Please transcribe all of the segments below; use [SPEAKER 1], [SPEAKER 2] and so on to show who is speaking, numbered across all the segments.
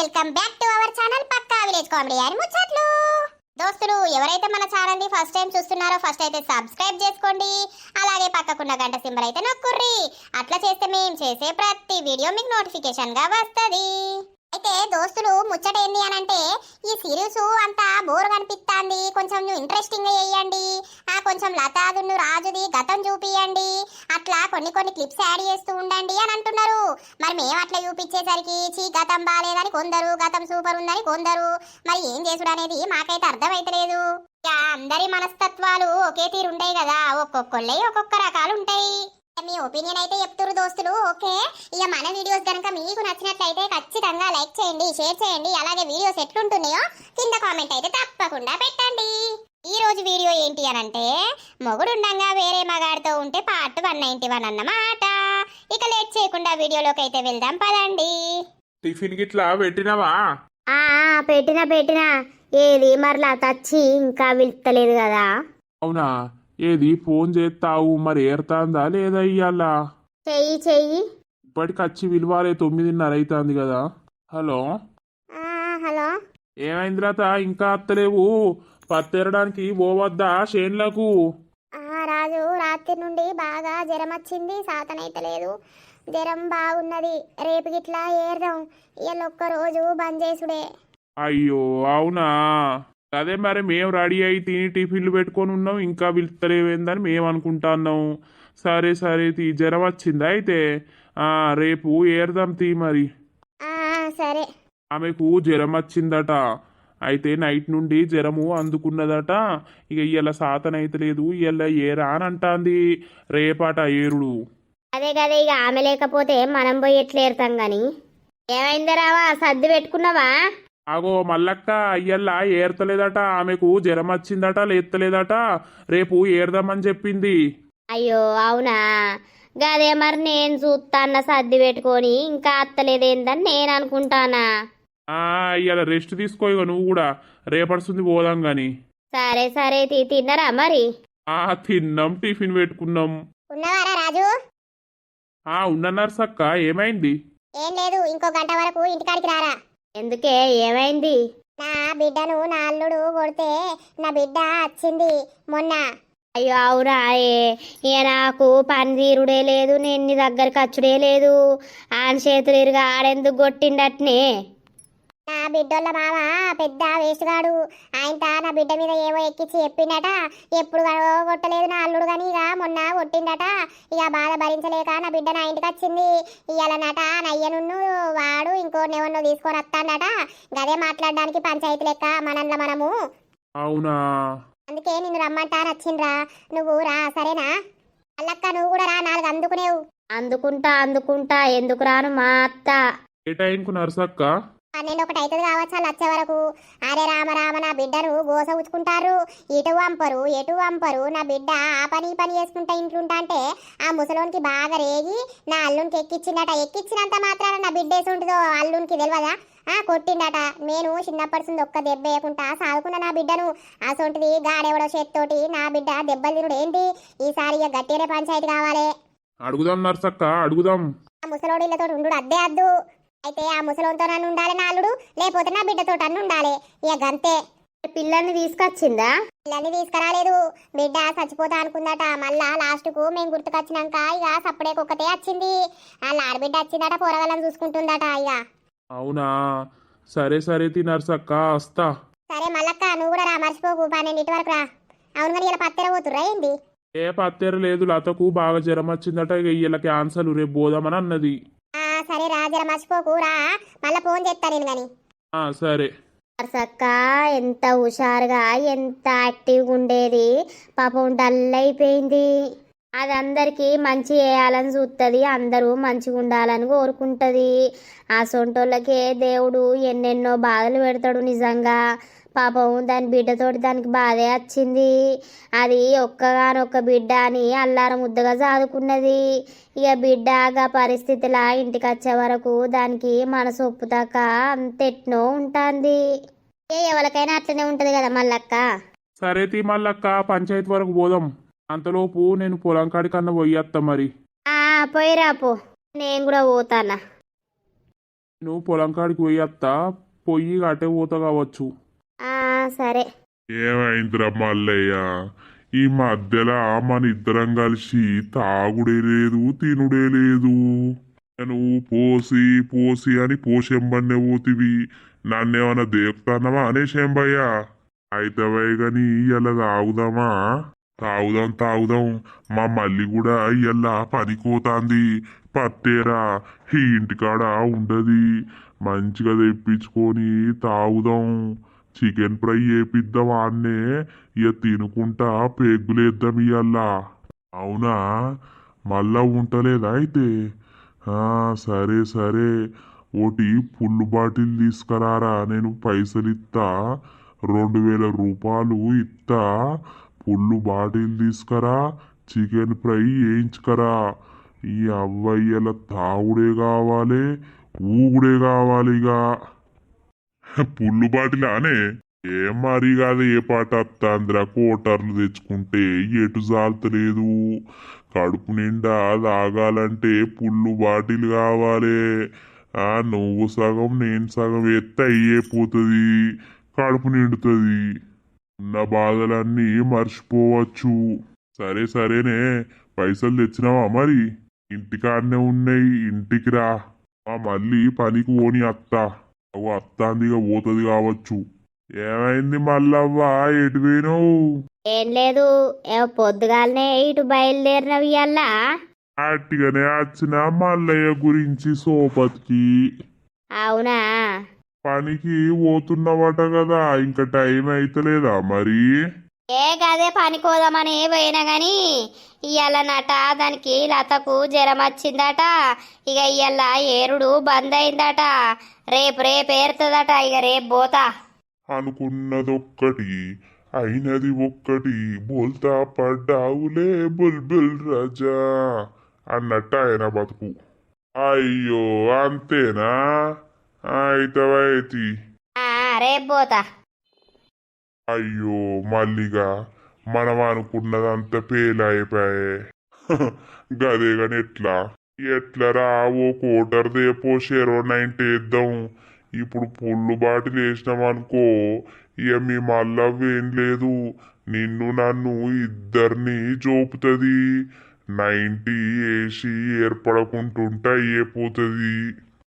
[SPEAKER 1] Welcome back to our channel Pakka village comedy అని ముచ్చట్లు. దోస్తులు ఎవరైతే మన ఛానల్ని ఫస్ట్ టైం చూస్తున్నారో ఫస్ట్ అయితే సబ్స్క్రైబ్ చేసుకోండి. అలాగే పక్కకున్న గంట సింబల్ అయితే నొక్కుర్రి. అట్లా చేస్తే మేము చేసే ప్రతి వీడియో మీకు నోటిఫికేషన్గా వస్తది. అయితే దోస్తులు ముచ్చట ఏంది అని అంటే ఈ సిరీస్ అంతా బోర్ కనిపిస్తాంది కొంచెం నువ్వు ఇంట్రెస్టింగ్ చేయండి. ఆ కొంచెం లతాదును రాజుది గతం చూపియండి. అట్లా కొన్ని కొన్ని క్లిప్స్ యాడ్ చేస్తూ ఉండండి అని అంటున్నారు. మరి మేము అట్లా చూపించేసరికి చీ గతం బాగాలేదని కొందరు గతం సూపర్ ఉందని కొందరు. మరి ఏం చేసుడు అనేది మాకైతే అర్థమైతలేదు. అందరి మనస్తత్వాలు ఒకే తీరు ఉంటాయి కదా. ఒక్కొక్కళ్ళే ఒక్కొక్క రకాలు ఉంటాయి మీ ఒపీనియన్ అయితే చెప్తురు దోస్తులు ఓకే. ఇక మన వీడియోస్ కనుక మీకు నచ్చినట్లయితే ఖచ్చితంగా లైక్ చేయండి షేర్ చేయండి అలాగే వీడియోస్ ఎట్లుంటున్నాయో కింద కామెంట్ అయితే తప్పకుండా పెట్టండి. ఈ రోజు వీడియో ఏంటి అని అంటే మొగుడుండంగా వేరే మగాడితో ఉంటే పార్ట్ వన్ నైన్టీ వన్ అన్నమాట. ఇక లేట్ చేయకుండా వీడియోలోకి అయితే వెళ్దాం పదండి.
[SPEAKER 2] టిఫిన్ గిట్లా పెట్టినవా?
[SPEAKER 3] ఆ పెట్టినా పెట్టినా. ఏది? మరలా తచ్చి ఇంకా పిలుస్తలేదు కదా.
[SPEAKER 2] అవునా? ఏది ఫోన్ చేస్తావు మరి ఏరుతాందా లేదా ఇయ్యాల?
[SPEAKER 3] చెయ్యి చెయ్యి.
[SPEAKER 2] ఇప్పటికి వచ్చి విలువాలే తొమ్మిదిన్నర అవుతుంది కదా. హలో?
[SPEAKER 3] హలో?
[SPEAKER 2] ఏమైంది లత? ఇంకా అత్తలేవు. పత్తెరడానికి పోవద్దా షేన్లకు?
[SPEAKER 3] ఆ, రాజు రాత్రి నుండి బాగా జ్వరం వచ్చింది సాతనైతలేదు. జ్వరం బాగున్నది. రేపు గిట్లా ఏర్దాం. ఇవాళ ఒక్క రోజు బంద్ చేసుడే.
[SPEAKER 2] అయ్యో అవునా? అదే మరి మేము రెడీ అయి తిని టిఫిన్లు పెట్టుకొని ఉన్నాం ఇంకా పిలుస్తలేవేందని మేము అనుకుంటున్నాం. సరే సరే తీ జ్వరం వచ్చిందా అయితే? ఆ, రేపు ఏరదాం తీ మరి.
[SPEAKER 3] సరే.
[SPEAKER 2] ఆమెకు జ్వరం వచ్చిందట. అయితే నైట్ నుండి జ్వరము అందుకున్నదట. ఇక ఇయ్యాల సాతన అయితే లేదు ఏరా అని అంటాంది రేపాట ఏరుడు.
[SPEAKER 3] అదే కదా ఇక ఆమె లేకపోతే మనం పోయి ఎట్లా ఏరుతాం గాని? ఏమైంది రావా సర్ది పెట్టుకున్నావా?
[SPEAKER 2] అగో మల్లక్క అయ్యల్లా ఏర్తలేదట. ఆమెకు జ్వరం వచ్చిందట లేత్తలేదట. రేపు ఏరదామని చెప్పింది.
[SPEAKER 3] అయ్యో అవునా? గదే మరి నేను చూస్తాన్న సర్ది పెట్టుకొని ఇంకా అత్తలేదేందని నేను అనుకుంటానా?
[SPEAKER 2] ఆ ఇయ్యాల రెస్ట్ తీసుకో ఇక నువ్వు కూడా. రేపడుస్తుంది పోదాం గాని.
[SPEAKER 3] సరే సరే తిన్నరా మరి?
[SPEAKER 2] ఆ తిన్నాం టిఫిన్ పెట్టుకున్నాం.
[SPEAKER 1] ఉన్నవారా రాజు?
[SPEAKER 2] ఆ ఉన్నన్నారు సక్క. ఏమైంది?
[SPEAKER 1] ఏం లేదు ఇంకో గంట వరకు ఇంటికాడికి రారా.
[SPEAKER 3] ఎందుకే? ఏమైంది?
[SPEAKER 1] నా బిడ్డను నా అల్లుడు కొడితే నా బిడ్డ వచ్చింది మొన్న.
[SPEAKER 3] అయ్యో అవునా ఏ? ఇక నాకు పని తీరుడే లేదు నేను నీ దగ్గరికి వచ్చుడే లేదు. ఆయన చేతులు ఇరుగా ఆడెందుకు కొట్టిండట్నే?
[SPEAKER 1] నా బిడ్డోళ్ళ మామ పెద్ద వేసుగాడు. ఆయన నా బిడ్డ మీద ఏవో ఎక్కించి చెప్పిండట ఎప్పుడు కొట్టలేదు నా అల్లుడు కానీ ఇక మొన్న కొట్టిండట ఇక బాధ భరించలేక నా బిడ్డ నా ఇంటికి వచ్చింది. ఇవాళ నట నయ్యనున్ను వాడు ఇంకో ఎవరినో తీసుకొని వస్తాడట. గదే మాట్లాడడానికి పంచాయతీ లెక్క మనల్ని మనము.
[SPEAKER 2] అవునా?
[SPEAKER 1] అందుకే నిన్ను రమ్మంటా నచ్చిండ్రా నువ్వు రా సరేనా? అల్లక్క నువ్వు కూడా రా నాలుగు అందుకునేవు.
[SPEAKER 3] అందుకుంటా అందుకుంటా ఎందుకు రాను మా అత్త?
[SPEAKER 2] ఏ టైంకు నర్సక్క?
[SPEAKER 1] పన్నెండు ఒకటి అవుతుంది కావచ్చు వాళ్ళు వచ్చే వరకు. అరే రామ రామ నా బిడ్డను గోస ఉచ్చుకుంటారు. ఇటు వంపరు ఎటు వంపరు. నా బిడ్డ ఆ పని ఈ పని చేసుకుంటా ఇంట్లుంటా అంటే ఆ ముసలోనికి బాగా రేగి నా అల్లునికి ఎక్కిచ్చిండట ఎక్కిచ్చినంత మాత్రాన నా బిడ్డ వేసి ఉంటుందో అల్లునికి తెలియదా? ఆ కొట్టిండట నేను చిన్నప్పటి నుండి ఒక్క దెబ్బ వేయకుండా సాదుకున్న నా బిడ్డను. అసొంటిది గాడెవడో చేత్తోటి నా బిడ్డ దెబ్బలు తినుడు ఏంటి? ఈసారి ఇక గట్టిగానే పంచాయతీ కావాలి.
[SPEAKER 2] అడుగుదాం నర్సక్క అడుగుదాం.
[SPEAKER 1] ఆ ముసలోడు ఇళ్ళతో ఉండు అద్దే అద్దు. అయితే ఆ ముసలోనితో నన్ను ఉండాలి నా అల్లుడు? లేకపోతే నా బిడ్డతో నన్ను ఉండాలి. ఇక గంతే.
[SPEAKER 3] పిల్లల్ని తీసుకొచ్చిందా?
[SPEAKER 1] పిల్లల్ని తీసుకురాలేదు. బిడ్డ చచ్చిపోతా అనుకుందట. మళ్ళా లాస్ట్కు మేము గుర్తుకొచ్చినాక ఇక సప్పుడే ఒక్కతే వచ్చింది. ఆ ఆడబిడ్డ వచ్చిందట పోరగాళ్ళని చూసుకుంటుందట ఇక.
[SPEAKER 2] అవునా? సరే సరే తి నర్సక్క వస్తా.
[SPEAKER 1] సరే మల్లక్క నువ్వు కూడా రా మర్చిపోకు. పన్నెండింటి వరకు రా. అవును కానీ ఇలా పత్తెర పోతుర్రా ఏంది?
[SPEAKER 2] ఏ పత్తేర లేదు. లతకు బాగా జ్వరం వచ్చిందట. ఇక వీళ్ళ క్యాన్సల్ రేపు పోదామని అన్నది.
[SPEAKER 1] సరే రా జర మర్చిపోకు రా. మళ్ళా ఫోన్ చేస్తా నేను కానీ
[SPEAKER 2] ఆ సరే.
[SPEAKER 3] సక్క ఎంత హుషారుగా ఎంత యాక్టివ్గా ఉండేది. పాపం డల్ అయిపోయింది. అది అందరికీ మంచి చేయాలని చూస్తుంది అందరూ మంచిగా ఉండాలని కోరుకుంటుంది. ఆ సొంటోళ్ళకే దేవుడు ఎన్నెన్నో బాధలు పెడతాడు నిజంగా. పాపం దాని బిడ్డతోటి దానికి బాధే వచ్చింది. అది ఒక్కగానొక్క బిడ్డ అని అల్లార ముద్దగా చదువుకున్నది ఇక బిడ్డగా పరిస్థితిలా ఇంటికి వచ్చే వరకు దానికి మనసు ఒప్పుతాక అంతెట్నో ఉంటుంది. ఏ ఎవరికైనా అట్లనే ఉంటది కదా మల్లక్క?
[SPEAKER 2] సరే తీ మళ్ళక్క పంచాయతీ వరకు పోదాం. అంతలోపు నేను పొలం కాడికన్నా పోయేస్తా మరి.
[SPEAKER 3] ఆ పోయిరా పో. నేను కూడా పోతానా.
[SPEAKER 2] నువ్వు పొలం కాడికి పోయి అత్తా పొయ్యి అటే పోతా కావచ్చు.
[SPEAKER 3] ఆ సరే.
[SPEAKER 4] ఏమైందిరా మల్లయ్య ఈ మధ్యలో మన ఇద్దరం కలిసి తాగుడే లేదు తినుడే లేదు. నువ్వు పోసి పోసి అని పోషెంబన్నే పోతివి. నన్నేమన్నా దేపుతానవా అనే శంభయ్య అయితే గాని ఇలా తాగుదామా? తాగుదాం తాగుదాం. మా మల్లి కూడా ఇలా పనికోతాంది. పత్తేరా ఈ ఇంటికాడ ఉండది. మంచిగా తెప్పించుకొని తాగుదాం. చికెన్ ఫ్రై చేపిద్దాం అన్నే ఇక తినుకుంటా పెగ్గులేద్దాం ఇయ్యల్లా అవునా? మళ్ళా ఉంటలేదా అయితే? సరే సరే. ఓటి పుల్లు బాటిల్ తీసుకురారా. నేను పైసలు ఇస్తా రెండు వేల రూపాయలు ఇస్తా పుల్లు బాటిల్ తీసుకురా. చికెన్ ఫ్రై వేయించుకరా ఈ అవ్వయ్యల తాగుడే కావాలి ఊగుడే కావాలి ఇక పుల్లు బాటిలానే. ఏం మరి కాదు ఏ పాట అత్తాంద్రా కోటర్లు తెచ్చుకుంటే ఎటు జాలతలేదు. కడుపు నిండా తాగాలంటే పుల్లు బాటిల్ కావాలి. ఆ నువ్వు సగం నేను సగం ఎత్త అయ్యేపోతుంది. కడుపు నిండుతుంది. ఉన్న బాధలన్నీ మర్చిపోవచ్చు. సరే సరేనే. పైసలు తెచ్చినావా మరి? ఇంటికాడనే ఉన్నాయి. ఇంటికి రా. మళ్ళీ పనికి పోని అత్తా. అవు అత్తాందిగా పోతుంది కావచ్చు. ఏమైంది మల్లవ్వా? ఎటు పోయినావు?
[SPEAKER 3] ఏం లేదు పొద్దుగాలనే ఇటు బయలుదేరినవి ఇయ్యాలా.
[SPEAKER 4] అట్టిగానే వచ్చిన మల్లయ్య గురించి సోపతికి.
[SPEAKER 3] అవునా?
[SPEAKER 4] పనికి పోతున్నవట కదా ఇంకా టైం అయితలేదా మరి?
[SPEAKER 3] ఏ గదే పనికోదామని పోయినా గాని ఇయ్యాల నట దానికి లతకు జ్వరం వచ్చిందట. ఇక ఇయ్యాల ఏరుడు బంద్ అయిందట. రేపు రేపు ఏరుతుందట ఇక రేపు పోతా.
[SPEAKER 4] అనుకున్నదొక్కటి అయినది ఒక్కటి బోల్తా పడ్డావులే బుల్బుల్ రాజా అన్నట్టు ఆయన బతుకు. అయ్యో అంతేనా? అయితవైతి
[SPEAKER 3] ఆ, రేపు పోతా.
[SPEAKER 4] అయ్యో మల్లిగా మనం అనుకున్నదంతా అయిపోయాయి గదే కానీ ఎట్లా? ఎట్లరా ఓ కోటర్ దేపో షెరో నైన్టీ వేద్దాం ఇప్పుడు పుల్లు బాటిల్ వేసినాం అనుకో ఇక మీ మల్లవ్వేం లేదు. నిన్ను నన్ను ఇద్దరిని జోపుతుంది. నైంటీ వేసి ఏర్పడకుంటుంటే అయ్యేపోతుంది.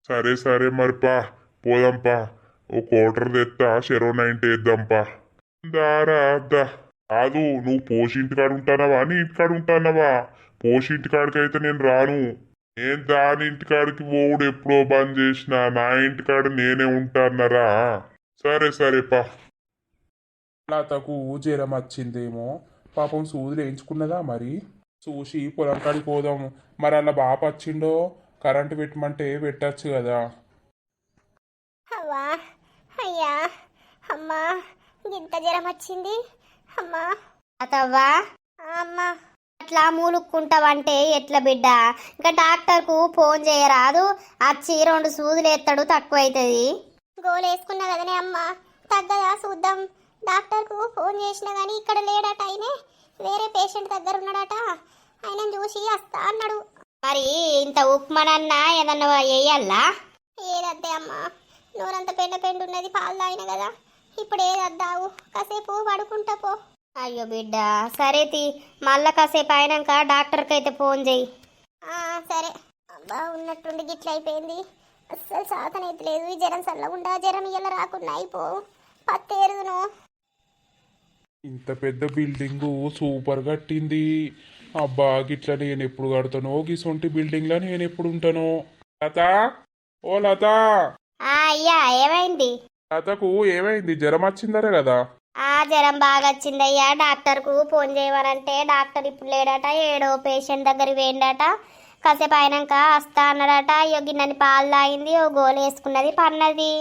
[SPEAKER 4] సరే సరే మరి పా పోదాంపా. ఓ కోటర్ తెత్తా షెరో నైన్టీ వేద్దాంపా దారా దా. కాదు నువ్వు పోషింటికాడు ఉంటానవా? నీ ఇంటికాడు ఉంటానవా? పోషింటికాడికైతే నేను రాను. నేను దాని ఇంటికాడికి పోవుడు ఎప్పుడో బంద్ చేసిన నా ఇంటికాడ నేనే ఉంటానరా? సరే సరే పా.
[SPEAKER 2] లతకు జ్వరం వచ్చిందేమో. పాపం సూదులు వేయించుకున్నదా మరి? చూసి పొలం కాడికి పోదాం. మరి అలా బాప వచ్చిండో? కరెంటు పెట్టమంటే పెట్టచ్చు కదా.
[SPEAKER 1] అవ్వా అయ్యా అమ్మా ఇంత జ్వరం వచ్చింది? అమ్మా.
[SPEAKER 3] అతవ్వా
[SPEAKER 1] అమ్మా.
[SPEAKER 3] అట్లా మూలుక్కుంటావంటే ఎట్లా బిడ్డ? ఇంకా డాక్టర్కు ఫోన్ చేయరాదు. వచ్చి రెండు సూదులు ఎత్తాడు తక్కువైతుంది.
[SPEAKER 1] గోలు వేసుకున్నా కదనే అమ్మా. తగ్గదా చూద్దాం. డాక్టర్కు ఫోన్ చేసినా కానీ ఇక్కడ లేడట ఆయనే. వేరే పేషెంట్ దగ్గర ఉన్నాడట. ఆయన చూసి వస్తా అన్నాడు.
[SPEAKER 3] మరి ఇంత ఉప్మనన్నా ఏదన్నా వేయాలా?
[SPEAKER 1] ఏదంతే అమ్మా. నోరంత పెండ పెండు ఉన్నది పాలు తాగిన కదా. ఇప్పుడు ఏదద్దావు కాసేపు పడుకుంటా పో.
[SPEAKER 3] అయ్యో బిడ్డ సరే తి. మళ్ళా కాసేపు అయినాక డాక్టర్కి అయితే ఫోన్ చెయ్యి.
[SPEAKER 1] ఆ, సరే. అబ్బా ఉన్నట్టుండి గిట్ల అయిపోయింది. అస్సలు సాతనైతే లేదు. ఈ జ్వరం చల్లగుండా జ్వరం ఇయ్యాల రాకుండా అయిపో. పత్తేరుదును.
[SPEAKER 2] ఇంత పెద్ద బిల్డింగు సూపర్ కట్టింది. అబ్బా గిట్లా నేను ఎప్పుడు కడతానో? గిసొంటి బిల్డింగ్లో నేను ఎప్పుడు ఉంటానో? లత? ఓ లత?
[SPEAKER 3] ఆ అయ్యా ఏమైంది?
[SPEAKER 2] లతకు ఏమైంది? జ్వరం వచ్చిందరే కదా.
[SPEAKER 3] ఆ జ్వరం బాగా వచ్చిందయ్యా. డాక్టర్కు ఫోన్ చేయమనంటే డాక్టర్ ఇప్పుడు లేడట ఏడో పేషెంట్ దగ్గరికి పోయిండట. కాసేపు అయినాక వస్తా అన్నాడట అయ్యో గిన్నెని పాలు తాగింది ఓ గోలు వేసుకున్నది పన్నది.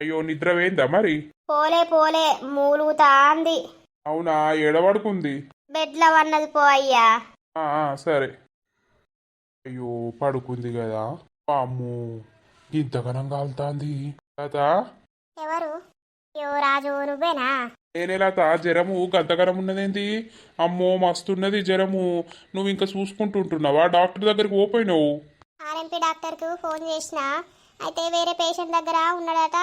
[SPEAKER 2] అయ్యో నిద్ర వేయిందా మరి?
[SPEAKER 3] పోలే పోలే మూలుగుతా అంది.
[SPEAKER 2] అవునా ఎడబడుకుంది
[SPEAKER 3] బెడ్లో వన్నది పో అయ్యా.
[SPEAKER 2] ఆ, ఆ, సరే. అయ్యో పడుకుంది కదా. అమ్మో ఇంతగనం కాలుతాంది. లత
[SPEAKER 1] ఎవరు? యో రాజు నువ్వేనా?
[SPEAKER 2] నేనే లత జ్వరము గంతగనం ఉన్నదేంటి? అమ్మో మస్తున్నది జ్వరము. నువ్వు ఇంకా చూసుకుంటుంటున్నావా? డాక్టర్ దగ్గరికి పోపోయినావు.
[SPEAKER 1] ఆర్ఎంపీ డాక్టర్కు ఫోన్ చేసిన అయితే వేరే పేషెంట్ దగ్గర ఉన్నాడట.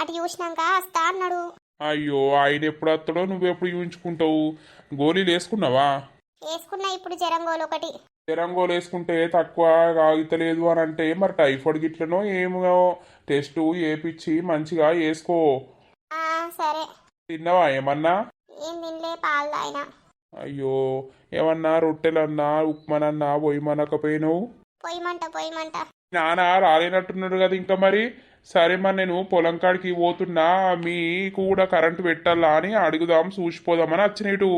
[SPEAKER 1] అటు చూసినాక వస్తా అన్నాడు.
[SPEAKER 2] అయ్యో ఆయన ఎప్పుడు వస్తాడో నువ్వు ఎప్పుడు చూయించుకుంటావు? గోళీలు వేసుకున్నావా?
[SPEAKER 1] వేసుకున్నా ఇప్పుడు జరంగోలు ఒకటి
[SPEAKER 2] తెరంగోలు వేసుకుంటే తక్కువ ఆగుతలేదు అని అంటే మరి టైఫాయిడ్ గిట్లనో ఏమో టెస్ట్ వేపిచ్చి మంచిగా వేసుకో.
[SPEAKER 1] సరే.
[SPEAKER 2] తిన్నావా ఏమన్నా? అయ్యో ఏమన్నా రొట్టెలన్నా ఉప్మానన్నా పోయిమనకపోయినావు
[SPEAKER 1] పొయ్యమంట పొయ్యమంట
[SPEAKER 2] నాన్న రాలేనట్టున్నాడు కదా ఇంకా మరి. సరే మరి నేను పొలం కాడికి పోతున్నా మీకు కూడా కరెంటు పెట్టాలా అని అడుగుదాం చూసిపోదామని వచ్చినట్టు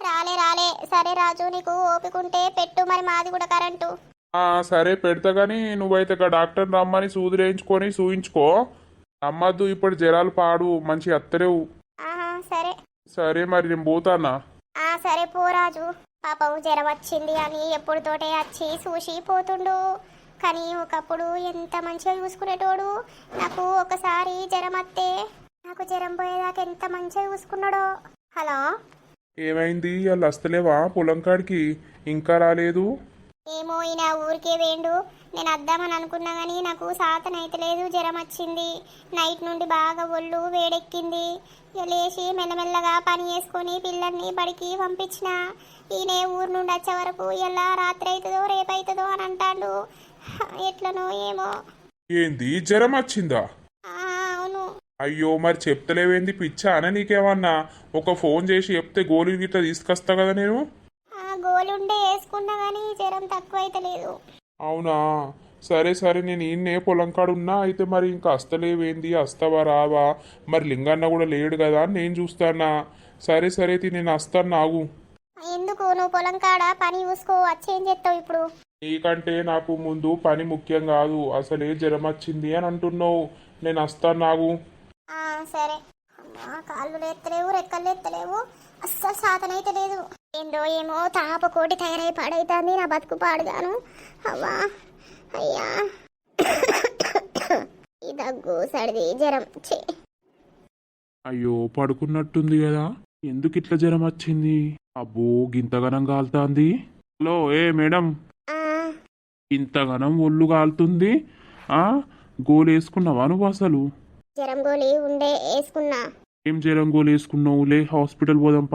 [SPEAKER 1] రాలే రాలే. సరే రాజు నీకు ఓపిక ఉంటే పెట్టు మరి మాది కూడా కరెంటు.
[SPEAKER 2] ఆ, సరే పెడతా కానీ నువ్వైతే ఇక డాక్టర్ రమ్మని సూది వేయించుకొని చూయించుకో నమ్మద్దు ఇప్పుడు జ్వరాలు పాడు మంచి అత్తలేవు.
[SPEAKER 1] ఆహా సరే.
[SPEAKER 2] సరే మరి నేను పోతానా?
[SPEAKER 1] ఆ సరే పోరాజు పాపం జ్వరం వచ్చింది అని ఎప్పుడు తోటే వచ్చి చూసి పోతుండు. కానీ ఒకప్పుడు ఎంత మంచిగా చూసుకునేటోడు? నాకు ఒకసారి జ్వరం వస్తే నాకు జ్వరం పోయేదాకా ఎంత మంచిగా చూసుకున్నాడో. హలో?
[SPEAKER 2] ఏమైంది? వాళ్ళు వస్తలేవా పొలం కాడికి ఇంకా రాలేదు.
[SPEAKER 1] ఏమో ఈయన ఊరికే వేండు. నేను వద్దామని అనుకున్నా కానీ నాకు సాతన అయితే లేదు జ్వరం వచ్చింది. నైట్ నుండి బాగా ఒళ్ళు వేడెక్కింది. లేచి మెల్లమెల్లగా పని చేసుకొని పిల్లల్ని బడికి పంపించిన. ఈయన ఊరు నుండి వచ్చే వరకు ఎలా రాత్రి అవుతుందో రేపు అవుతుందో అని అంటాడు. ఎట్లనో ఏమో.
[SPEAKER 2] ఏంది? జ్వరం వచ్చిందా? అయ్యో మరి చెప్తలేవేంది? పిచ్చా అని నీకేమన్నా? ఒక ఫోన్ చేసి చెప్తే గోళీ గిట్లా తీసుకొస్తా కదా నేను?
[SPEAKER 1] ఆ గోలుండే వేసుకున్నా కానీ జ్వరం తక్కువ
[SPEAKER 2] అవునా? సరే సరే నేను ఈయన్నే పొలం కాడు ఉన్నా అయితే మరి ఇంకా వస్తలేవేంది వస్తావా రావా? మరి లింగన్న కూడా లేడు కదా అని నేను చూస్తానా సరే సరే తి నేను వస్తాను నాగు
[SPEAKER 1] ఎందుకు? నువ్వు పొలం కాడ పని చూసుకో వచ్చేం చేస్తావు ఇప్పుడు?
[SPEAKER 2] నీకంటే నాకు ముందు పని ముఖ్యం కాదు. అసలే జ్వరం వచ్చింది అని అంటున్నావు. నేను వస్తాను నాగు
[SPEAKER 1] సరే. అమ్మా కాళ్ళు లేత్తలేవు రెక్కలు లేత్తలేవు. అస్సలు సాధన అయితే లేదు. ఏందో ఏమో తాప కోటి తయారై పాడైతుంది నా బతుకు పాడుగాను. అవ్వా అయ్యా. ఈ దగ్గు సడిది జ్వరం ఛీ.
[SPEAKER 2] అయ్యో పడుకున్నట్టుంది కదా. ఎందుకు ఇట్లా జ్వరం వచ్చింది? అబ్బో గింతగనం కాలుతాంది. హలో ఏ మేడం. ఇంతగనం ఒళ్ళు కాలుతుంది ఆ? గోలు వేసుకున్నావా నువ్వు అసలు?
[SPEAKER 1] జ్వరం గోళీ ఉండే వేసుకున్నా.
[SPEAKER 2] ఏం జ్వరం గోలు వేసుకున్నావు లే హాస్పిటల్ పోదాం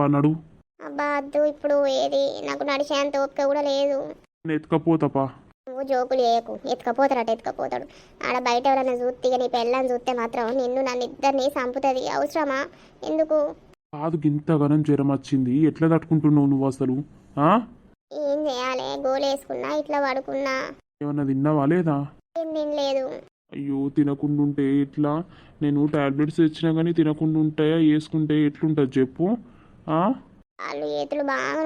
[SPEAKER 1] అబ్బా అద్దు ఇప్పుడు ఏది? నాకు నడిచేంత ఓపిక కూడా లేదు.
[SPEAKER 2] నేను ఎత్తుకపోతాపా
[SPEAKER 1] నువ్వు జోకులు చేయకు ఎత్తుకపోతాడట ఎత్తుకపోతాడు. ఆడ బయట ఎవరైనా చూస్తే ఇక నీ పెళ్ళని చూస్తే మాత్రం నిన్ను నన్ను ఇద్దరిని చంపుతుంది. అవసరమా? ఎందుకు?
[SPEAKER 2] కాదు గింతగనం జ్వరం వచ్చింది. ఎట్లా తట్టుకుంటున్నావు నువ్వు అసలు? ఆ?
[SPEAKER 1] ఏం చేయాలి? గోలు వేసుకున్నా ఇట్లా పడుకున్నా.
[SPEAKER 2] ఏమన్నా తిన్నావా లేదా?
[SPEAKER 1] ఏం తినలేదు.
[SPEAKER 2] అయ్యో తినకుండా ఉంటే ఎట్లా? నేను టాబ్లెట్స్ తెచ్చినా కానీ తినకుండా ఉంటాయా వేసుకుంటే ఎట్లుంటుంది చెప్పు
[SPEAKER 1] చేతులు బాగా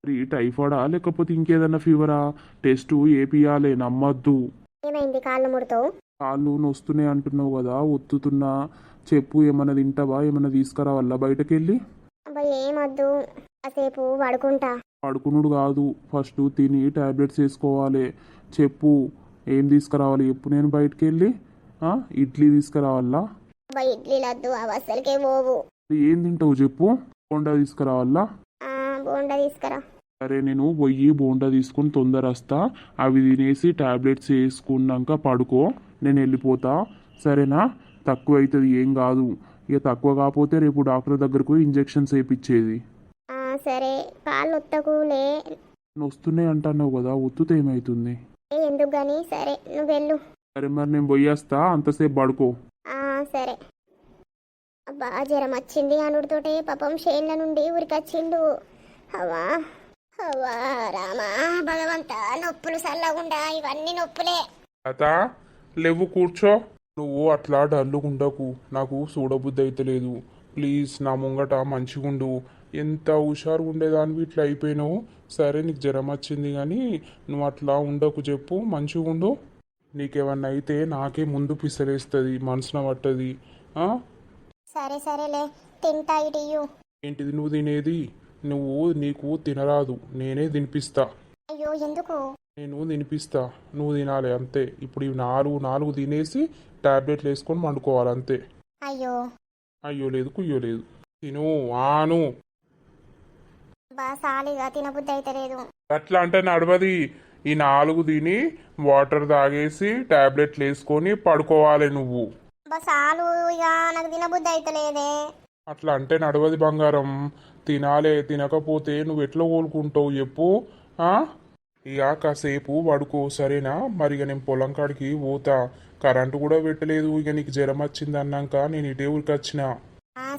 [SPEAKER 2] మరి టైఫాయిడా? లేకపోతే ఇంకేదన్నా ఫీవరా? టెస్ట్ ఏపియాలే నమ్మద్దు.
[SPEAKER 1] ఏమైంది? కాళ్ళు ముడతావు?
[SPEAKER 2] కాళ్ళు నొస్తున్నాయి అంటున్నావు కదా ఒత్తుతున్నా. చెప్పు ఏమన్నా తింటావా? ఏమన్నా తీసుకురావాలా బయటకు వెళ్ళి
[SPEAKER 1] ఏమొద్దు. కాసేపు పడుకుంటా.
[SPEAKER 2] పడుకునుడు కాదు ఫస్ట్ తిని టాబ్లెట్స్ వేసుకోవాలి. చెప్పు ఏం తీసుకురావాలి చెప్పు నేను బయటకు వెళ్ళి ఇడ్లీ తీసుకురావాలా?
[SPEAKER 1] పోవు.
[SPEAKER 2] ఏం తింటావు చెప్పు బోండా తీసుకురావాలా?
[SPEAKER 1] బోండా తీసుకురా.
[SPEAKER 2] సరే నేను పొయ్యి బోండా తీసుకుని తొందర వస్తా. అవి తినేసి టాబ్లెట్స్ వేసుకున్నాక పడుకో నేను వెళ్ళిపోతా. సరేనా? తక్కువ అవుతుంది ఏం కాదు. ఇక తక్కువ కాకపోతే రేపు డాక్టర్ దగ్గరకు ఇంజెక్షన్స్ వేయించేది.
[SPEAKER 1] సరే. ఒత్తకులే.
[SPEAKER 2] వస్తున్నాయి అంటున్నావు కదా ఒత్తుతే ఏమవుతుంది
[SPEAKER 1] ఏ, ఎందుకు కానీ సరే నువ్వు వెళ్ళు.
[SPEAKER 2] సరే మరి నేను పోయేస్తా. అంతసేపు పడుకో.
[SPEAKER 1] ఆ, సరే. అబ్బా జ్వరం వచ్చింది అనుడితోటే. పాపం షేన్ల నుండి ఉరికొచ్చిండు. అవ్వా అవ్వా రామా భగవంత నొప్పులు సల్లగుండా ఇవన్నీ నొప్పులే.
[SPEAKER 2] అత లేవు కూర్చో. నువ్వు అట్లా డల్లుగుండకు. నాకు చూడబుద్ధి అయితే లేదు ప్లీజ్ నా ముంగట మంచిగుండు. ఎంత హుషారు ఉండేదానివి ఇట్లా అయిపోయినావు. సరే నీకు జ్వరం వచ్చింది కానీ నువ్వు అట్లా ఉండకు చెప్పు మంచిగుండు నీకేమన్నా అయితే నాకే ముందు పిసలేస్తుంది మనసున పట్టది ఆ?
[SPEAKER 1] సరే సరేలే తింటా.
[SPEAKER 2] ఏంటిది నువ్వు తినేది? నువ్వు నీకు తినరాదు నేనే తినిపిస్తా.
[SPEAKER 1] అయ్యో ఎందుకు?
[SPEAKER 2] నేను తినిపిస్తా నువ్వు తినాలి అంతే. ఇప్పుడు ఇవి నాలుగు నాలుగు తినేసి టాబ్లెట్లు వేసుకొని పండుకోవాలి అంతే.
[SPEAKER 1] అయ్యో.
[SPEAKER 2] అయ్యో లేదు కుయ్యో లేదు. తిను ఆను.
[SPEAKER 1] బా సాలిగా తినబుద్ధి అయితే లేదు.
[SPEAKER 2] అట్లా అంటే నడవది
[SPEAKER 5] ఈ నాలుగు తిని వాటర్ తాగేసి టాబ్లెట్లు వేసుకొని పడుకోవాలి నువ్వు.
[SPEAKER 1] ఇక నాకు తినబుద్ధి
[SPEAKER 5] అట్లా అంటే నడవది బంగారం. తినాలే తినకపోతే నువ్వు ఎట్లా కోలుకుంటావు చెప్పు ఆ? ఇక కాసేపు పడుకో సరేనా? మరి ఇక నేను పొలం కాడికి పోతా. కరెంటు కూడా పెట్టలేదు ఇక నీకు జ్వరం వచ్చింది అన్నాక నేను ఇటే ఊరికి వచ్చిన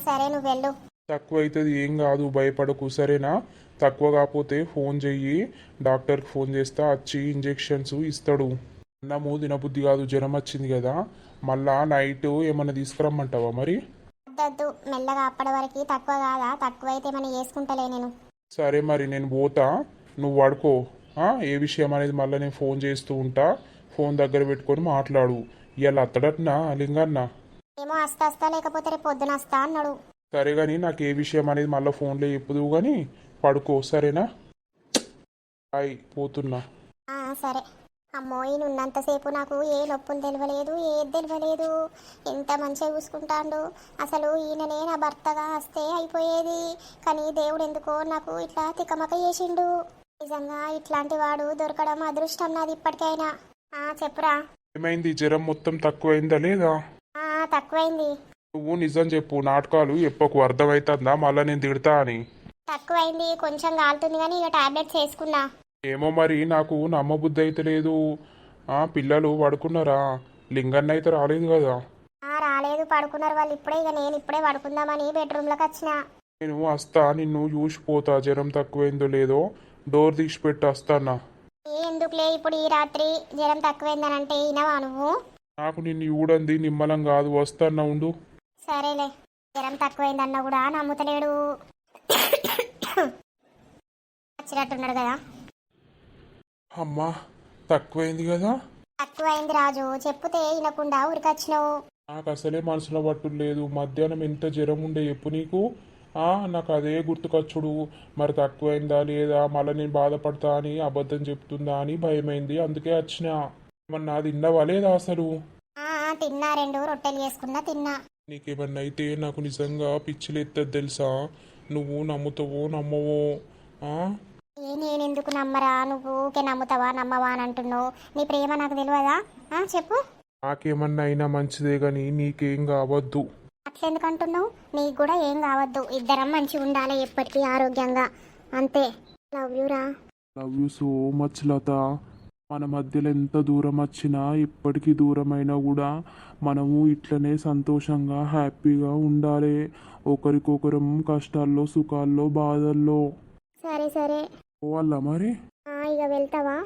[SPEAKER 1] సరే నువ్వు వెళ్ళు.
[SPEAKER 5] తక్కువ అవుతుంది ఏం కాదు భయపడకు సరేనా? తక్కువ కాకపోతే ఫోన్ చెయ్యి డాక్టర్కి ఫోన్ చేస్తా వచ్చి ఇంజెక్షన్స్ ఇస్తాడు. అన్నము తినబుద్ధి కాదు జ్వరం వచ్చింది కదా? మళ్ళా నైట్ ఏమన్నా తీసుకురమ్మంటావా మరి?
[SPEAKER 1] వద్దొద్దు మెల్లగా అప్పటి వరకు తక్కువ కాదా? తక్కువ అయితే మనం వేసుకుంటలే నేను.
[SPEAKER 5] సరే మరి నేను పోతా. నువ్వు పడుకో. ఏ విషయం అనేది మళ్ళీ నేను ఫోన్ చేస్తూ ఉంటా. ఫోన్ దగ్గర పెట్టుకొని మాట్లాడు. ఇవాళ అత్తడట్నా లింగన్న?
[SPEAKER 1] ఏమో వస్తా వస్తా లేకపోతే రేపు పొద్దున వస్తా అన్నాడు.
[SPEAKER 5] సరే కానీ నాకు ఏ విషయం అనేది మళ్ళీ ఫోన్లో చెప్పుదు కానీ పడుకో సరేనా? బాయ్ పోతున్నా.
[SPEAKER 1] సరే. అమ్మో ఈయన ఉన్నంతసేపు నాకు ఏ నొప్పులు తెలియలేదు ఏది తెలియలేదు ఎంత మంచిగా చూసుకుంటాడు. అసలు ఈయననే నా భర్తగా వస్తే అయిపోయేది. కానీ దేవుడు ఎందుకో నాకు ఇట్లా తికమక చేసిండు. నిజంగా ఇట్లాంటి వాడు దొరకడం అదృష్టం నాది ఇప్పటికైనా. చెప్పురా.
[SPEAKER 5] ఏమైంది? జ్వరం మొత్తం తక్కువైందా లేదా?
[SPEAKER 1] తక్కువైంది.
[SPEAKER 5] నువ్వు నిజం చెప్పు నాటకాలు ఎప్పకు అర్థమవుతుందా మళ్ళీ నేను తిడతా అని.
[SPEAKER 1] తక్కువైంది కొంచెం కాలుతుంది కానీ ఇక టాబ్లెట్స్ వేసుకున్నా.
[SPEAKER 5] ఏమో మరి నాకు నమ్మబుద్ధి అయితే లేదు. ఆ పిల్లలు పడుకున్నారా? లింగన్న అయితే రాలేదు కదా.
[SPEAKER 1] ఆ రాలేదు పడుకున్నారు వాళ్ళు. ఇప్పుడే ఇక నేను ఇప్పుడే పడుకుందామని బెడ్రూమ్లోకి వచ్చిన.
[SPEAKER 5] నేను వస్తా నిన్ను చూసిపోతా జ్వరం తక్కువైందో లేదో డోర్ తీసి పెట్టి వస్తానా?
[SPEAKER 1] ఏ ఎందుకులే ఇప్పుడు ఈ రాత్రి జ్వరం తక్కువైందనంటే ఇనవా నువ్వు?
[SPEAKER 5] నాకు నిన్ను చూడండి నిమ్మలం కాదు. వస్తానా ఉండు?
[SPEAKER 1] సరేలే జ్వరం తక్కువైందన్న కూడా నమ్ముతలేడు. వచ్చినట్టున్నాడు కదా.
[SPEAKER 5] అమ్మా తక్కువైంది కదా?
[SPEAKER 1] తక్కువైంది రాజు చెప్పుతే వినకుండా ఉరికొచ్చినావు
[SPEAKER 5] నాకు అసలే మనసులో పట్టు లేదు మధ్యాహ్నం ఎంత జ్వరం ఉండే చెప్పు నీకు. ఆ నాకు అదే గుర్తుకొచ్చుడు. మరి తక్కువైందా లేదా మళ్ళీ నేను బాధపడతా అని అబద్ధం చెప్తుందా అని భయమైంది అందుకే వచ్చిన. మరి నాది తిన్నావా లేదా అసలు?
[SPEAKER 1] తిన్నా రెండు రొట్టెలు చేసుకున్నా తిన్నా.
[SPEAKER 5] నీకేమన్నా అయితే నాకు నిజంగా పిచ్చిలెత్తది తెలుసా? నువ్వు నమ్ముతావో నమ్మవో? ఆ?
[SPEAKER 1] ఏ నేనెందుకు నమ్మరా? నువ్వు ఊకే నమ్ముతావా నమ్మవా అని అంటున్నావు? నీ ప్రేమ నాకు తెలియదా ఆ చెప్పు.
[SPEAKER 5] నాకేమన్నా అయినా మంచిదే కానీ నీకేం కావద్దు.
[SPEAKER 1] అట్లెందుకు అంటున్నావు? నీకు కూడా ఏం కావద్దు. ఇద్దరం మంచిగా ఉండాలి ఎప్పటికీ ఆరోగ్యంగా. అంతే. Love యూరా
[SPEAKER 5] love you so much Latha. మన మధ్యలో ఎంత దూరం వచ్చినా ఇప్పటికీ దూరమైనా కూడా మనము ఇట్లనే సంతోషంగా హ్యాపీగా ఉండాలి. ఒకరికొకరం కష్టాల్లో సుఖాల్లో బాధల్లో.
[SPEAKER 1] సరే సరే.
[SPEAKER 5] పోవాలా మరి?
[SPEAKER 1] ఆ, ఇక వెళ్తావా?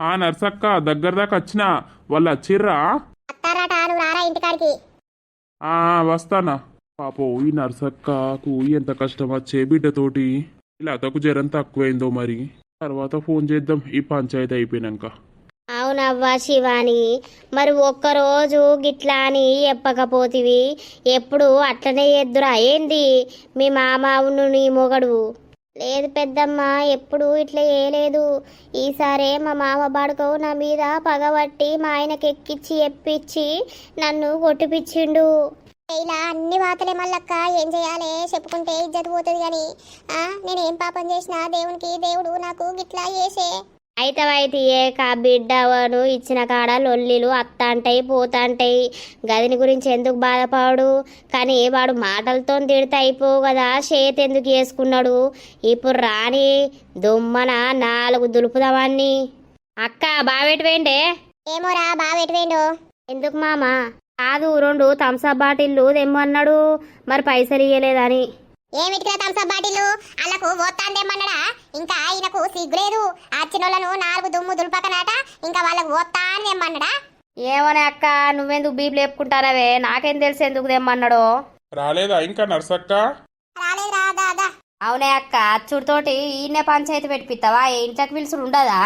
[SPEAKER 5] ఆ నర్సక్క దగ్గర దాకా వచ్చినా. వాళ్ళు వచ్చిర్రా?
[SPEAKER 1] అత్తారాట నువ్వు రారా ఇంటికాడికి.
[SPEAKER 5] ఆ వస్తానా. పాపో ఈ నర్సక్కకు ఎంత కష్టం వచ్చే బిడ్డతోటి. లతకు జ్వరం తక్కువైందో మరి. తర్వాత ఫోన్ చేద్దాం. ఈ పంచాయతీ అయిపోయినాక.
[SPEAKER 3] అవునవ్వా శివాని. మరి ఒక్కరోజు గిట్లా అని చెప్పకపోతివి. ఎప్పుడు అట్లనే ఎద్దురా ఏంది? మీ మామ అవును నీ మొగడు. లేదు పెద్దమ్మ ఎప్పుడు ఇట్లా ఏలేదు ఈసారే మా మామ బాడుకవు నా మీద పగబట్టి మా ఆయనకి ఎక్కిచ్చి ఎప్పిచ్చి నన్ను కొట్టిపిచ్చిండు.
[SPEAKER 1] ఇలా అన్ని వాతలే మల్లక్క ఏం చేయాలి? చెప్పుకుంటే ఇజ్జత్ పోతుంది కానీ నేను ఏం పాపం చేసినా దేవునికి దేవుడు నాకు గిట్లా చేసే.
[SPEAKER 3] అయితే ఏక బిడ్డవను ఇచ్చిన కాడ లొల్లిలు అత్తంటాయి పోతాంటాయి గదిని గురించి ఎందుకు బాధపడు? కానీ వాడు మాటలతో తిడితే అయిపోవు కదా చేతి ఎందుకు వేసుకున్నాడు ఇప్పుడు రాని దుమ్మన నాలుగు దులుపుదామని అక్క బావేటి వేండే
[SPEAKER 1] ఏమోరా బాగా ఎటువేండు
[SPEAKER 3] ఎందుకు మామ? కాదు రెండు థమ్సప్ బాటిల్లు తెమ్మన్నాడు. మరి పైసలు ఇయ్యలేదని.
[SPEAKER 1] ఏమిటికిరా థమ్సప్ బాటిల్లు? అల్లకు ఓత్తాందేమన్నాడా ఇంకా ఈయనకు సిగ్గులేదు అచ్చినోళ్ళను నాలుగు దుమ్ము దుల్పకనాట ఇంకా వాళ్ళకు ఓత్తాందేమన్నాడా
[SPEAKER 3] ఏమోనే అక్క నువ్వెందుకు బీపు లేపుకుంటారవే నాకేం తెలిసి ఎందుకు తెమ్మన్నాడో.
[SPEAKER 5] రాలేదా ఇంకా నర్సక్క?
[SPEAKER 1] రాలేదు రా దాదా
[SPEAKER 3] అవునే అక్క అచ్చుడితోటి ఈయనే పంచాయతీ పెట్టిపిస్తావా ఏ ఇంట్లోకి పిలుచుడు ఉండదా?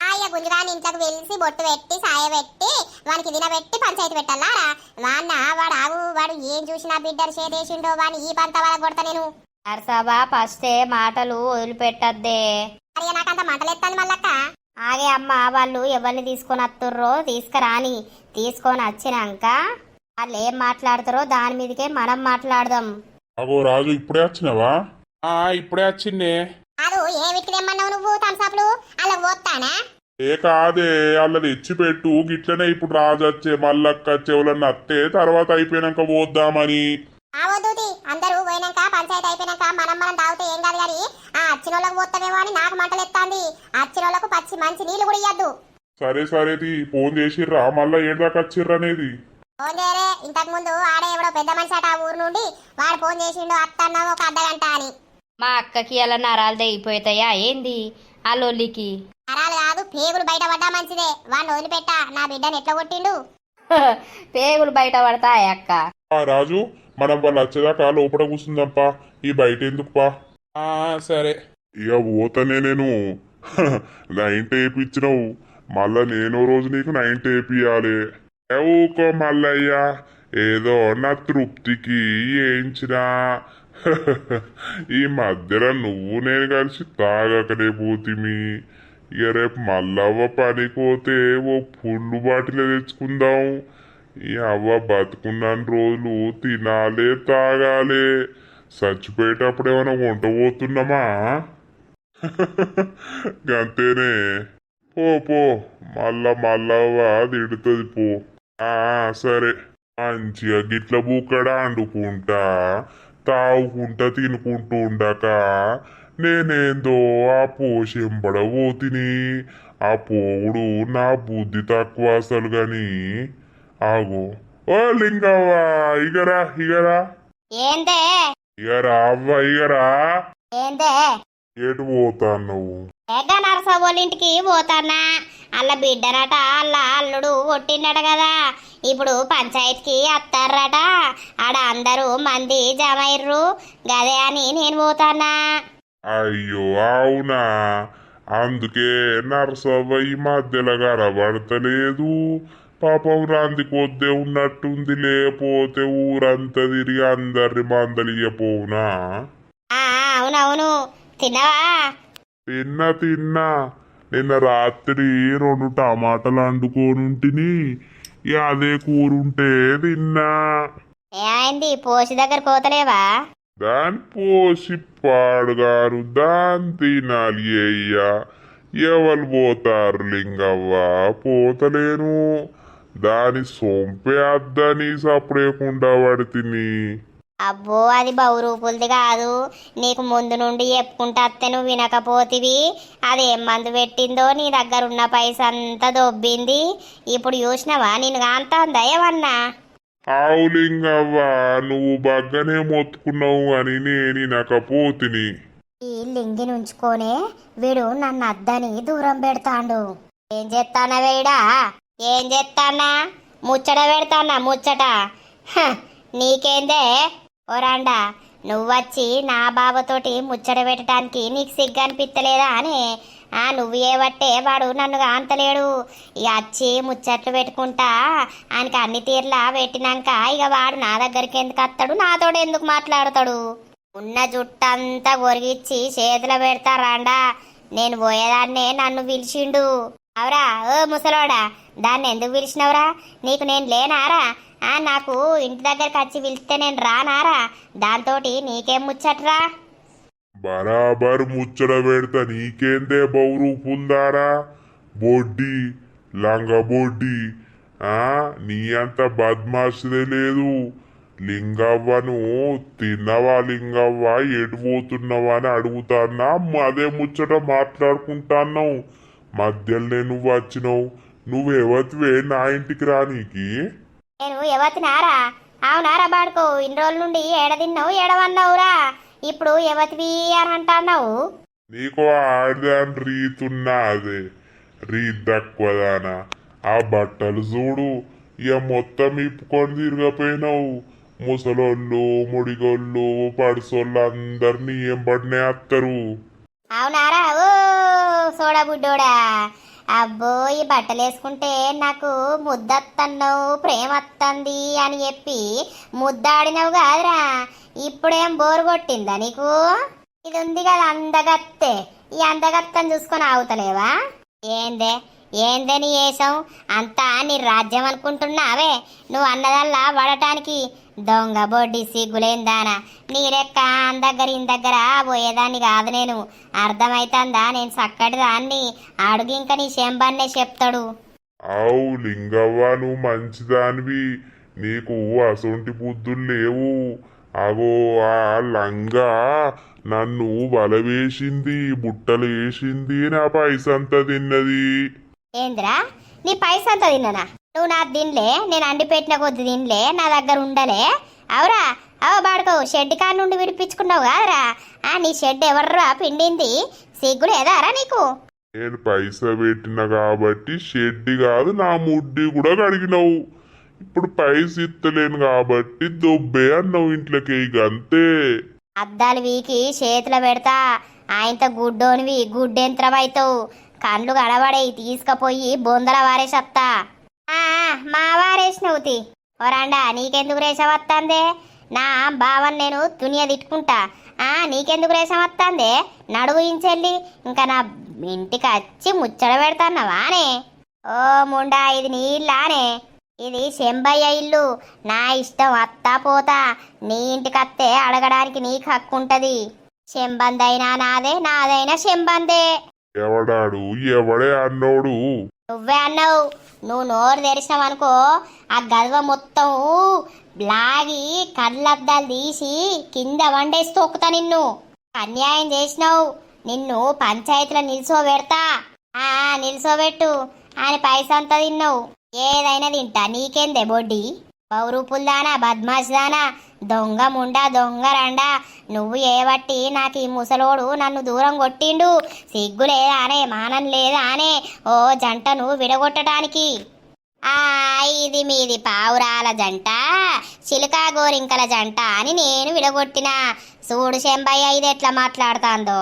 [SPEAKER 1] అయ్య గుంజరాని ఇంట్లోకి వెలిసి బొట్టు పెట్టి సాయ పెట్టి వానికి దినబెట్టి పంచాయతీ పెట్టాలా? రా వాన్న వాడు ఆగు వాడు ఏం చూసినా బిడ్డరు చేదేసిండో వాని ఈ పంత వాళ్ళ కొడతా నేను.
[SPEAKER 3] అరసబా ఫస్టే మాటలు వదిలిపెట్టద్దే.
[SPEAKER 1] అరే నాకంత మంటలెత్తాను మల్లక్క.
[SPEAKER 3] ఆగే అమ్మ వాళ్ళు ఎవరిని తీసుకొని వస్తుర్రో తీసుకురాని. తీసుకొని వచ్చినాక వాళ్ళు ఏం మాట్లాడతారో దాని మీదకే మనం మాట్లాడదాం.
[SPEAKER 6] రాజు ఇప్పుడే వచ్చినావా?
[SPEAKER 5] ఇప్పుడే వచ్చిందే.
[SPEAKER 1] కాదు ఏ విటికి తెమ్మన్నావు నువ్వు థమ్సప్లు అలా పోతానా
[SPEAKER 4] ఏ కాదే అలా తెచ్చిపెట్టు గిట్లనే ఇప్పుడు రాజొచ్చే మల్లక్క చెవులన్న అత్తే తర్వాత అయిపోయినాక పోద్దామని
[SPEAKER 3] ఆ వద్దుది అందరూ పోయినాక పంచాయతీ అయిపోయినాక మనం మనం తాగితే ఏం కాదు కానీ ఆ అచ్చినోళ్ళకు పోతామేమో అని నాకు మంటలెత్తాంది. అచ్చినోళ్ళకు పచ్చి మంచి నీళ్ళు కూడా ఇయ్యద్దు.
[SPEAKER 4] సరే సరేది ఫోన్ చేసిర్రా. మళ్ళా ఏడు దాకా వచ్చిర్రా అనేది?
[SPEAKER 3] ఫోన్ చేయరే. ఇంతకు ముందు ఆడే ఎవడో పెద్ద మనిషి అట ఆ ఊరు నుండి వాడు ఫోన్ చేసిండు అత్తన్నాం ఒక అర్ధగంట అని.
[SPEAKER 7] మా అక్కకి అలా నరాలు తెగిపోతాయా? ఏంది? ఆ లొల్లికి.
[SPEAKER 3] నరాలు కాదు పేగులు బయట పడ్డా మంచిదే. వాడిని వదిలిపెట్టా. నా బిడ్డని ఎట్లా కొట్టిండు?
[SPEAKER 7] పేగులు బయట పడతాయి అక్క?
[SPEAKER 4] ఆ రాజు మనం వాళ్ళు వచ్చేదాకా లోపల కూర్చుందంపా. ఈ బయట ఎందుకుపా?
[SPEAKER 5] ఆ, సరే.
[SPEAKER 4] ఇక పోతనే నేను. నైన్ వేయించినావు మళ్ళా నేను రోజు నీకు నైన్ వేపియాలి ఊకో మల్లయ్య? ఏదో నా తృప్తికి వేయించినా ఈ మధ్యలో నువ్వు నేను కలిసి తాగకనే పోతిమి. ఇక రేపు మల్లవ్వ పనికి పోతే ఓ పుల్లు బాటిల్ తెచ్చుకుందాం. ఈ అవ్వ బతుకున్నాను రోజులు తినాలే తాగాలే. చచ్చిపోయేటప్పుడు ఏమైనా వంట పోతున్నామా? గంతేనే. పో పో. మళ్ళా మళ్ళవ్వ తిడుతుంది పో. ఆ సరే. మంచిగా గిట్ల బూకడా అండుకుంటా. తాగుకుంటా తినుకుంటూ ఉండక నేనేందో ఆ పోషెంబడ పోతిని. ఆ పోవుడు నా బుద్ధి తక్కువ అసలు గాని. ఆగో. ఓ లింగవ్వ ఇగరా ఇగరా.
[SPEAKER 3] ఏందే?
[SPEAKER 4] ఇగరా అవ్వ ఇగరా.
[SPEAKER 3] ఏందే?
[SPEAKER 4] ఏటు పోతాను నువ్వు
[SPEAKER 3] ఎడ్డ నరసవ్వోళ్ళింటికి పోతానా? అల్ల బిడ్డనట అల్ల అల్లుడు కొట్టిండట కదా. ఇప్పుడు పంచాయతీకి అత్తారట ఆడ అందరూ మంది జమైర్రు గదే అని నేను పోతానా?
[SPEAKER 4] అయ్యో అవునా? అందుకే నరసవ్వ ఈ మధ్యలో కనబడతలేదు. పాపం రాంది కొద్దే ఉన్నట్టుంది లేకపోతే ఊరంతా తిరిగి అందరిని మందలియపోవునా
[SPEAKER 3] ఆ అవునవును. తిన్నావా?
[SPEAKER 4] తిన్నా తిన్నా. నిన్న రాత్రి రెండు టమాటాలు వండుకోనుంటిని ఇక అదే కూరుంటే తిన్నా.
[SPEAKER 3] ఏమైంది పోసి దగ్గర పోతలేవా?
[SPEAKER 4] దాని పోసి పాడుగారు దాని తినాలి అయ్యా. ఎవరు పోతారు లింగవ్వ? పోతలేను. దాని సొంపే అద్దని సపడేకుండా పడితిని
[SPEAKER 3] అబ్బో అది బహురూపులది కాదు. నీకు ముందు నుండి చెప్పుకుంటా అత్తే నువ్వు వినకపోతివి. అదేం మందు పెట్టిందో నీ దగ్గర ఉన్న పైస అంతా దొబ్బింది. ఇప్పుడు చూసినావా? నేను కాంతా ఏమన్నా
[SPEAKER 4] ఆవు లింగవ్వ నువ్వు బగ్గనే మొత్తుకున్నావు అని నేను నకపోతిని
[SPEAKER 3] ఈ లింగిని ఉంచుకోనే వీడు నన్ను అద్దని దూరం పెడతాండు. ఏం చేస్తానా వేడా? ఏం చేస్తానా ముచ్చట పెడతానా ముచ్చట? హ, నీకేందే? ఓరాండా నువ్వొచ్చి నా బావతోటి ముచ్చట పెట్టడానికి నీకు సిగ్గు అనిపిస్తలేదా అని? ఆ నువ్వు ఏవట్టే వాడు నన్ను కాంతలేడు ఇక వచ్చి ముచ్చట్లు పెట్టుకుంటా ఆయనకి అన్ని తీర్లా పెట్టినాక ఇక వాడు నా దగ్గరికి ఎందుకు వస్తాడు? నాతోడు ఎందుకు మాట్లాడతాడు? ఉన్న జుట్టంతా ఒరిగిచ్చి చేతిలో పెడతారాండా నేను పోయేదాన్నే నన్ను పిలిచిండు. అవరా ఓ ముసలోడా దాన్ని ఎందుకు పిలిచినవరా? నీకు నేను లేనారా? ఆ నాకు ఇంటి దగ్గరకు వచ్చి పిలిస్తే నేను రానారా? దాంతోటి నీకేం ముచ్చట్రా?
[SPEAKER 4] బరాబర్ ముచ్చట పెడతా నీకేందే బౌరూపుందారా బొడ్డి లంగబొడ్డి ఆ నీ అంత బద్మాషదే లేదు. లింగవ్వను తిన్నవా లింగవ్వ ఎటు అని అడుగుతాన్నా అదే ముచ్చట మాట్లాడుకుంటాన్నావు. మధ్యలోనే నువ్వు వచ్చినావు. నువ్వెవతివే నా ఇంటికి రానీకి
[SPEAKER 3] నేను ఎవతినారా అవునారా బాడుకో. ఇన్ని రోజుల నుండి ఏడ తిన్నావు ఏడవన్నావురా ఇప్పుడు ఎవతివి అని అంటున్నావు?
[SPEAKER 4] నీకు ఆడదాని రీతున్నదే రీత్ తక్కువదానా? ఆ బట్టలు చూడు. ఇక మొత్తం ఇప్పుకొని తిరగపోయినావు. ముసలోళ్ళు ముడిగోళ్ళు పడిసోళ్ళు అందరినీ ఏం పడినే వస్తారు
[SPEAKER 3] అవునారా బుడ్డోడా బుడ్డోడా. అబ్బో ఈ బట్టలు వేసుకుంటే నాకు ముద్దత్తన్నావు ప్రేమ వత్తంది అని చెప్పి ముద్దాడినవు కాదురా. ఇప్పుడేం బోరు కొట్టిందా నీకు? ఇది ఉంది కదా అందగత్తే. ఈ అందగత్తని చూసుకొని ఆగుతలేవా? ఏందే? ఏందని నీ అంతా నీ రాజ్యం అనుకుంటున్నావే? నువ్వు అన్నదల్లా పడటానికి దొంగ బొడ్డి సిగ్గులేందానా? నీ రెక్క అన్ దగ్గర ఇన్ దగ్గర పోయేదాన్ని కాదు నేను. అర్థమైతుందా? నేను చక్కటి దాన్ని అడుగు ఇంక నీ శంబన్నే చెప్తాడు.
[SPEAKER 4] అవు లింగవ్వ నువ్వు మంచిదానివి. నీకు అసొంటి బుద్ధులు లేవు. అగో ఆ లంగా నన్ను వలవేసింది బుట్టలు వేసింది నా పైసంతా తిన్నది.
[SPEAKER 3] ఏందిరా? నీ పైసంత తిన్ననా నువ్వు నా తినలే నేను అండి పెట్టిన కొద్ది తినలే నా దగ్గర ఉండలే. అవురా? అవ బాడుకో షెడ్ కాడ నుండి విడిపించుకున్నావు కాదరా? ఆ నీ షెడ్ ఎవర్రా పిండింది? సిగ్గు లేదారా నీకు?
[SPEAKER 4] నేను పైస పెట్టిన కాబట్టి షెడ్డి కాదు నా ముడ్డి కూడా కడిగినావు. ఇప్పుడు పైస ఇత్తలేను కాబట్టి దొబ్బే అన్నావు ఇంట్లోకి ఇక అంతే.
[SPEAKER 3] అద్దాలు వీకి చేతిలో పెడతా. ఆయనతో గుడ్డోనివి గుడ్డెంత్రమైతావు కండ్లు గడబడేయి తీసుకుపోయి బొందల వారేసత్తా. ఆ, మా వారేసినవుతి తి. నీకెందుకు రేషం వత్తందే? నా బావన్ నేను తునియ తిట్టుకుంటా. ఆ నీకెందుకు రేషం వత్తందే? నడువు ఇంచెల్లి ఇంకా నా ఇంటికి వచ్చి ముచ్చట పెడతాన్నవానే ఓ ముండా ఇది నీళ్ళానే ఇది శంబయ్య ఇల్లు. నా ఇష్టం వత్తా పోతా. నీ ఇంటికి అత్తే అడగడానికి నీకు హక్కు ఉంటుంది శంబందైనా నాదే నాదైనా శంబందే
[SPEAKER 4] ఎవడాడు? ఎవడే అన్నోడు?
[SPEAKER 3] నువ్వే అన్నావు. నువ్వు నోరు తెరిచినావు అనుకో ఆ గల్వ మొత్తం లాగి కళ్ళద్దాలు తీసి కింద వండేసి తొక్కుతా నిన్ను. అన్యాయం చేసినావు. నిన్ను పంచాయతీలో నిల్చోబెడతా ఆ నిల్చోబెట్టు ఆయన పైసంతా తిన్నావు. ఏదైనా తింటా. నీకేందే బొడ్డి? బౌరూపుల్ దానా బద్మాష్ దానా దొంగ ముండా దొంగ రండా? నువ్వు ఏవట్టి నాకు ఈ ముసలోడు నన్ను దూరం కొట్టిండు? సిగ్గు లేదా అనే మానం లేదా అనే ఓ జంటను విడగొట్టడానికి ఆ ఇది మీది పావురాల జంట? చిలుకా గోరింకల జంట అని నేను విడగొట్టిన. చూడు శంబయ్య ఇది ఎట్లా మాట్లాడుతాందో.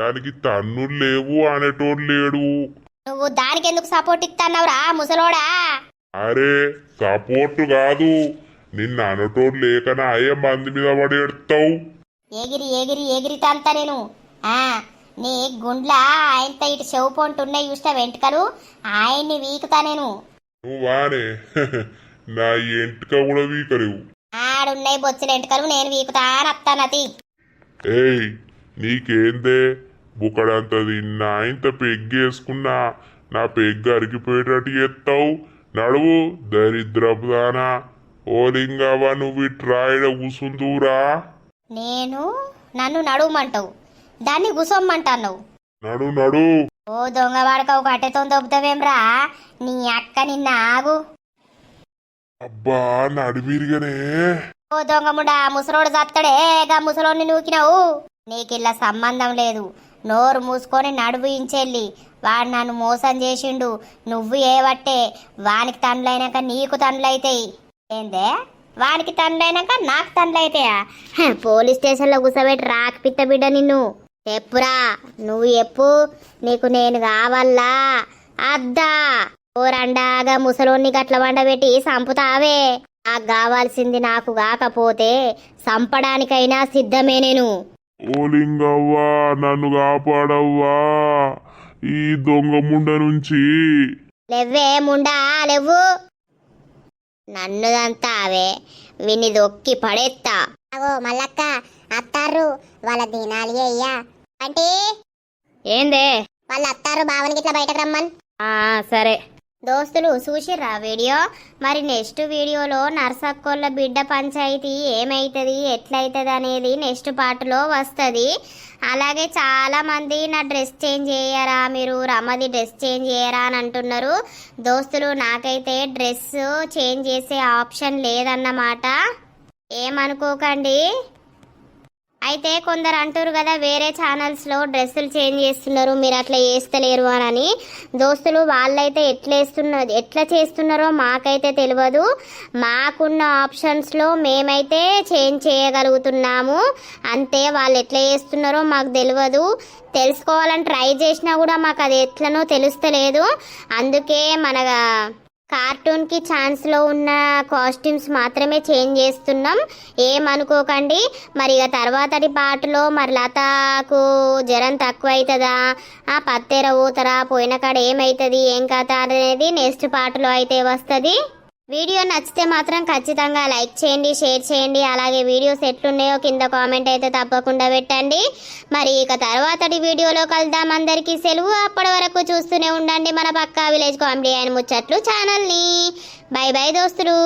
[SPEAKER 4] దానికి తన్నులు లేవు అనేటోడు లేడు.
[SPEAKER 3] నువ్వు దానికి ఎందుకు సపోర్ట్ ఇస్తున్నావురా ముసలోడా?
[SPEAKER 4] అరే సపోర్ట్ కాదు. నిన్న అనటోడు లేకన అయ్యే మంది మీద పడి ఎడతావు.
[SPEAKER 3] ఎగిరి ఎగిరి ఎగిరి తంత నేను. ఆ నీ గుండ్ల ఆయనతో ఇటు చెవు పొంటున్నాయి చూసిన వెంట్రుకలు ఆయన్ని వీకుతా నేను.
[SPEAKER 4] నువ్వానే నా ఎంటిక కూడా వీకలేవు.
[SPEAKER 3] ఆడున్నాయి బొచ్చుల వెంట్రుకలు నేను వీకుతా అని అత్తానతి
[SPEAKER 4] ఏయ్ నీకేందే? బుక్కడంత తిన్నా ఇంత పెగ్గేసుకున్నా నా పెగ్గు అరిగిపోయేటట్టు ఎత్తావు నడువు దరిద్రపు దానా ఓ లింగవ్వ నువ్వు ఇట్రాయడ కూసుందూరా
[SPEAKER 3] నేను నన్ను నడువమంటావు. దాన్ని గుసొమ్మంటావు
[SPEAKER 4] నడు నడు.
[SPEAKER 3] ఓ దొంగ వాడకవు కట్టెతో దొబ్బుతావేమ్రా? నీ అక్క నిన్న ఆగు.
[SPEAKER 4] అబ్బా నడిమిరిగనే
[SPEAKER 3] ఓ దొంగముడా ముసలోడు చత్తడే గా ముసలోడిని నూకినావు. నీకిల్ల సంబంధం లేదు. నోరు మూసుకొని నడువు ఇంచెల్లి. వాడు నన్ను మోసం చేసిండు. నువ్వు ఏవట్టే వానికి తండ్లైనాక నీకు తండ్లైతాయి. ఏందే? వానికి తండ్లైనాక నాకు తండ్లైతాయా? పోలీస్ స్టేషన్లో కూర్చోబెట్టి రాకపిత్త బిడ్డ నిన్ను. చెప్పురా నువ్వు చెప్పు. నీకు నేను కావాలా? అద్దా. ఓ రండాగా ముసలోన్ని గట్ల వండబెట్టి సంపుతావే. నాకు కావాల్సింది నాకు కాకపోతే సంపడానికైనా సిద్ధమే నేను.
[SPEAKER 4] ఓలింగవ్వా నన్ను కాపాడవ్వా. ఈ దొంగ ముండ నుంచి.
[SPEAKER 3] లెవ్వే ముండా లెవ్వు. నన్ను దంతావే విని దొక్కి పడేత్తా. అగో మల్లక్క అత్తారు వాళ్ళ దినాలి అయ్యా. అంటే
[SPEAKER 8] ఏందే?
[SPEAKER 3] వాళ్ళు అత్తారు బావనికి ఇట్లా బయటకు రమ్మన్.
[SPEAKER 8] ఆ సరే.
[SPEAKER 3] దోస్తులు చూసిర్రా వీడియో? మరి నెక్స్ట్ వీడియోలో నర్సక్కోళ్ళ బిడ్డ పంచాయతీ ఏమవుతుంది ఎట్లయితుంది అనేది నెక్స్ట్ పార్ట్లో వస్తుంది. అలాగే చాలామంది నా డ్రెస్ చేంజ్ చేయరా మీరు రమ్మది డ్రెస్ చేంజ్ చేయరా అని అంటున్నారు. దోస్తులు నాకైతే డ్రెస్ చేంజ్ చేసే ఆప్షన్ లేదన్నమాట. ఏమనుకోకండి. అయితే కొందరు అంటారు కదా వేరే ఛానల్స్లో డ్రెస్సులు చేంజ్ చేస్తున్నారు మీరు అట్లా చేస్తలేరు అని దోస్తులు వాళ్ళైతే ఎట్లా వేస్తున్న ఎట్లా చేస్తున్నారో మాకైతే తెలియదు మాకున్న ఆప్షన్స్లో మేమైతే చేంజ్ చేయగలుగుతున్నాము. అంతే వాళ్ళు ఎట్లా చేస్తున్నారో మాకు తెలియదు తెలుసుకోవాలని ట్రై చేసినా కూడా మాకు అది ఎట్లనో తెలుస్తలేదు. అందుకే మన కార్టూన్కి ఛాన్స్లో ఉన్న కాస్ట్యూమ్స్ మాత్రమే చేంజ్ చేస్తున్నాం. ఏమనుకోకండి. మరి ఇక తర్వాతటి పాటలో మరి లతకు జ్వరం తక్కువ అవుతుందా ఆ పత్తెర ఊతరా? పోయిన కాడ ఏమవుతుంది ఏం కథ అనేది నెక్స్ట్ పాటలో అయితే వస్తుంది. వీడియో నచ్చితే మాత్రం ఖచ్చితంగా లైక్ చేయండి షేర్ చేయండి. అలాగే వీడియోస్ ఎట్లున్నాయో కింద కామెంట్ అయితే తప్పకుండా పెట్టండి. మరి ఇక తర్వాతటి వీడియోలో కలుద్దాం అందరికీ. సెలవు అప్పటి వరకు చూస్తూనే ఉండండి మన పక్కా విలేజ్ కామెడీ అండ్ ముచ్చట్లు ఛానల్ని. బై బై దోస్తులు.